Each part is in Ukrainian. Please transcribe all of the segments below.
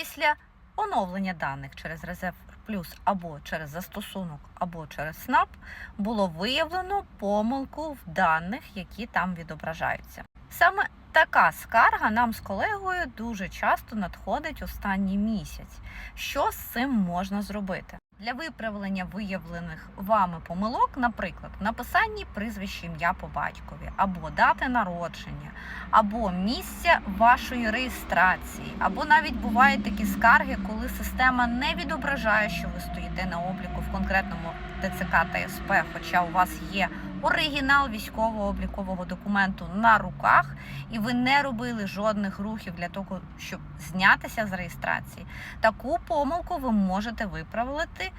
після оновлення даних через резерв плюс або через застосунок, або через СНАП було виявлено помилку в даних, які там відображаються. Саме така скарга нам з колегою дуже часто надходить останній місяць. Що з цим можна зробити? Для виправлення виявлених вами помилок, наприклад, в написанні прізвища ім'я по батькові, або дати народження, або місця вашої реєстрації, або навіть бувають такі скарги, коли система не відображає, що ви стоїте на обліку в конкретному ТЦК та СП, хоча у вас є оригінал військового облікового документу на руках, і ви не робили жодних рухів для того, щоб знятися з реєстрації. Таку помилку ви можете виправити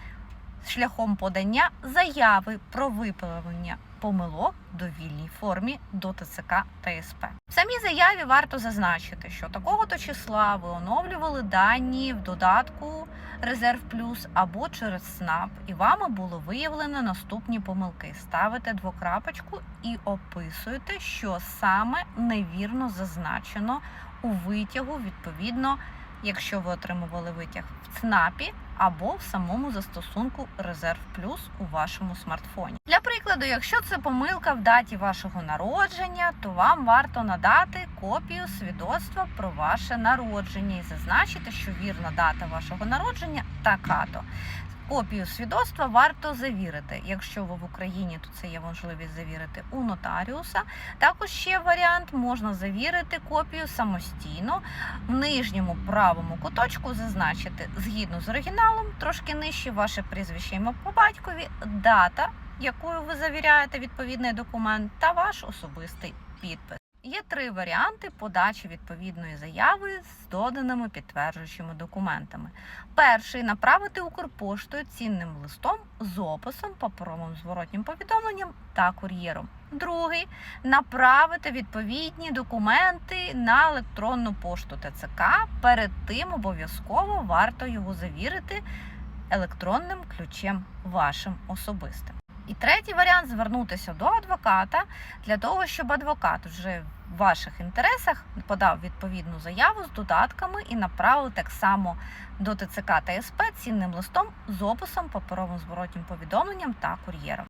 шляхом подання заяви про виправлення помилок довільній формі до ТЦК та СП. В самій заяві варто зазначити, що такого-то числа ви оновлювали дані в додатку Резерв Плюс або через СНАП, і вами було виявлено наступні помилки. Ставите двокрапочку і описуєте, що саме невірно зазначено у витягу відповідно якщо ви отримували витяг в ЦНАПі або в самому застосунку Резерв Плюс у вашому смартфоні. Для прикладу, якщо це помилка в даті вашого народження, то вам варто надати копію свідоцтва про ваше народження і зазначити, що вірна дата вашого народження така-то. Копію свідоцтва варто завірити. Якщо ви в Україні, то це є можливість завірити у нотаріуса. Також ще варіант можна завірити копію самостійно в нижньому правому куточку зазначити згідно з оригіналом, трошки нижче ваше прізвище ім'я по батькові, дата, якою ви завіряєте відповідний документ, та ваш особистий підпис. Є три варіанти подачі відповідної заяви з доданими підтверджуючими документами. Перший направити Укрпоштою цінним листом з описом, паперовим зворотнім повідомленням та кур'єром. Другий направити відповідні документи на електронну пошту ТЦК. Перед тим обов'язково варто його завірити електронним ключем вашим особистим. І третій варіант звернутися до адвоката для того, щоб адвокат вже в ваших інтересах подав відповідну заяву з додатками і направив так само до ТЦК та СП цінним листом з описом, паперовим зворотнім повідомленням та кур'єром.